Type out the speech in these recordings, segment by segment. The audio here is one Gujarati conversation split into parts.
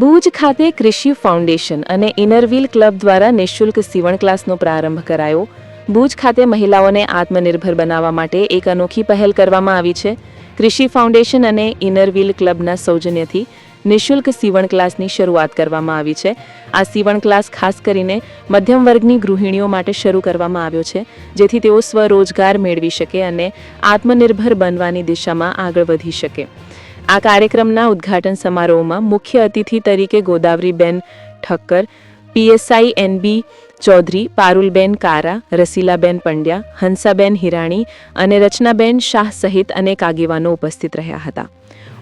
ભુજ ખાતે કૃષિ ફાઉન્ડેશન અને ઇનરવ્હીલ ક્લબ દ્વારા નિઃશુલ્ક સીવણ ક્લાસનો પ્રારંભ કરાયો. ભુજ ખાતે મહિલાઓને આત્મનિર્ભર બનાવવા માટે એક અનોખી પહેલ કરવામાં આવી છે. કૃષિ ફાઉન્ડેશન અને ઇનરવ્હીલ ક્લબના સૌજન્યથી નિઃશુલ્ક સીવણ ક્લાસની શરૂઆત કરવામાં આવી છે. આ સીવણ ક્લાસ ખાસ કરીને મધ્યમ વર્ગની ગૃહિણીઓ માટે શરૂ કરવામાં આવ્યો છે, જેથી તેઓ સ્વરોજગાર મેળવી શકે અને આત્મનિર્ભર બનવાની દિશામાં આગળ વધી શકે. આ કાર્યક્રમના ઉદ્ઘાટન સમારોહમાં મુખ્ય અતિથિ તરીકે Godavariben Thakkar, PSI N B Chaudhary, Parulben Kara, Rasilaben Pandya, Hansaben Hirani અને રચનાબેન શાહ સહિત અનેક આગેવાનો ઉપસ્થિત રહ્યા હતા.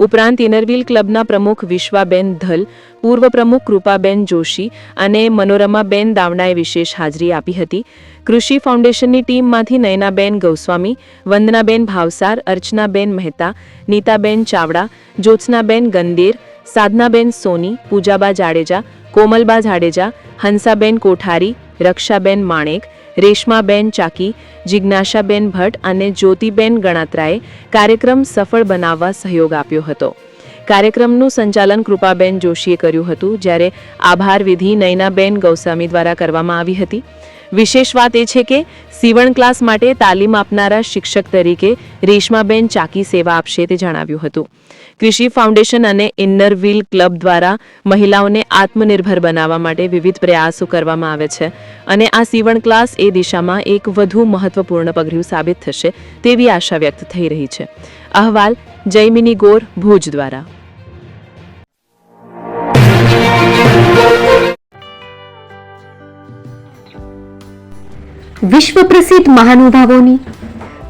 ઉપરાંત ઇનરવિલ ક્લબના પ્રમુખ વિશ્વાબેન ધલ, પૂર્વ પ્રમુખ કૃપાબેન જોશી અને મનોરમાબેન દાવડાએ વિશેષ હાજરી આપી હતી. કૃષિ ફાઉન્ડેશનની ટીમમાંથી નયનાબેન ગૌસ્વામી, વંદનાબેન ભાવસાર, અર્ચનાબેન મહેતા, નીતાબેન ચાવડા, જ્યોત્સનાબેન ગંદેર, સાધનાબેન સોની, પૂજાબા જાડેજા, કોમલબા જાડેજા, હંસાબેન કોઠારી, રક્ષાબેન માણેક રેશમાબેન ચાકી, જિજ્ઞાસાબેન ભટ્ટ અને જ્યોતિબેન ગણાત્રાએ કાર્યક્રમ સફળ બનાવવા સહયોગ આપ્યો હતો. કાર્યક્રમનું સંચાલન કૃપાબેન જોશીએ કર્યું હતું, જ્યારે આભાર વિધિ નયનાબેન ગૌસ્વામી દ્વારા કરવામાં આવી હતી. વિશેષ વાત એ છે કે, સીવણ ક્લાસ માટે તાલીમ આપનારા શિક્ષક તરીકે રેશમાબેન ચાકી સેવા આપશે તે જણાવ્યું હતું. કૃષિ ફાઉન્ડેશન અને ઇન્નર ક્લબ દ્વારા મહિલાઓને આત્મનિર્ભર બનાવવા માટે વિવિધ પ્રયાસો કરવામાં આવે છે. અને આ સીવણ ક્લાસ એ દિશામાં એક વધુ મહત્વપૂર્ણ પગલું સાબિત થશે તેવી આશા વ્યક્ત થઈ રહી છે. અહેવાલ જયમિની ગોર, ભુજ દ્વારા. વિશ્વ પ્રસિદ્ધ મહાનુભાવોની